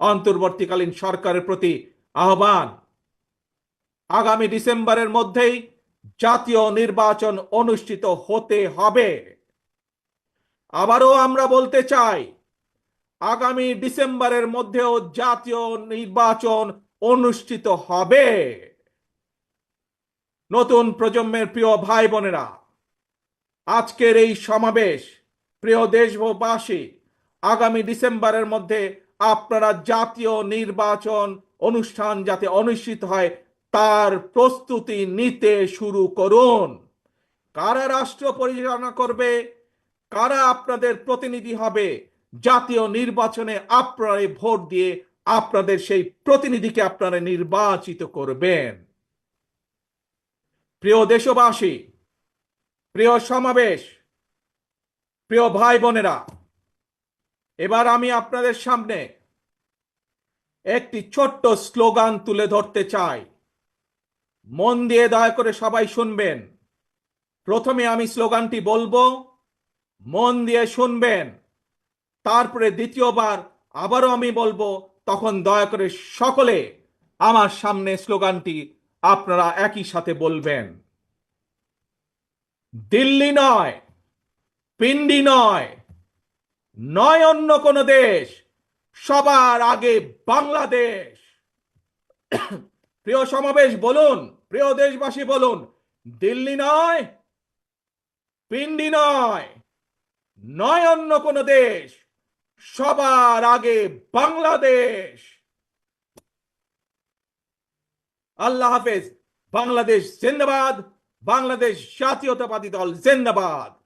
অন্তর্বর্তীকালীন সরকারের প্রতি আহ্বান। আগামী ডিসেম্বরের মধ্যেই জাতীয় নির্বাচন অনুষ্ঠিত হতে হবে। আবারও আমরা বলতে চাই, আগামী ডিসেম্বরের মধ্যেও জাতীয় নির্বাচন অনুষ্ঠিত হবে। নতুন প্রজন্মের প্রিয় ভাই বোনেরা আজকের এই সমাবেশ, প্রিয় দেশবাসী, আগামী ডিসেম্বরের মধ্যে আপনারা জাতীয় নির্বাচন অনুষ্ঠান যাতে অনুষ্ঠিত হয়, তার প্রস্তুতি নিতে শুরু করুন। কারা রাষ্ট্র পরিচালনা করবে? কারা আপনাদের প্রতিনিধি হবে? জাতীয় নির্বাচনে আপনারা ভোট দিয়ে আপনাদের সেই প্রতিনিধিকে আপনারা নির্বাচিত করবেন। প্রিয় দেশবাসী, প্রিয় সমাবেশ, প্রিয় ভাই বোনেরা এবার আমি আপনাদের সামনে একটি ছোট্ট স্লোগান তুলে ধরতে চাই। মন দিয়ে দয়া করে সবাই শুনবেন। প্রথমে আমি স্লোগানটি বলব। মন দিয়ে শুনবেন। তারপরে দ্বিতীয়বার আবারও আমি বলব। তখন দয়া করে সকলে আমার সামনে স্লোগানটি আপনারা একই সাথে বলবেন। দিল্লি নয়, পিন্ডি নয় নয় অন্য কোন দেশ, সবার আগে বাংলাদেশ। প্রিয় সমাবেশ বলুন, প্রিয় দেশবাসী বলুন, দিল্লি নয়, পিন্ডি নয় নয় অন্য কোন দেশ, সবার আগে বাংলাদেশ। আল্লাহ হাফেজ, বাংলাদেশ জিন্দাবাদ, বাংলাদেশ জাতীয়তাবাদী দল জিন্দাবাদ।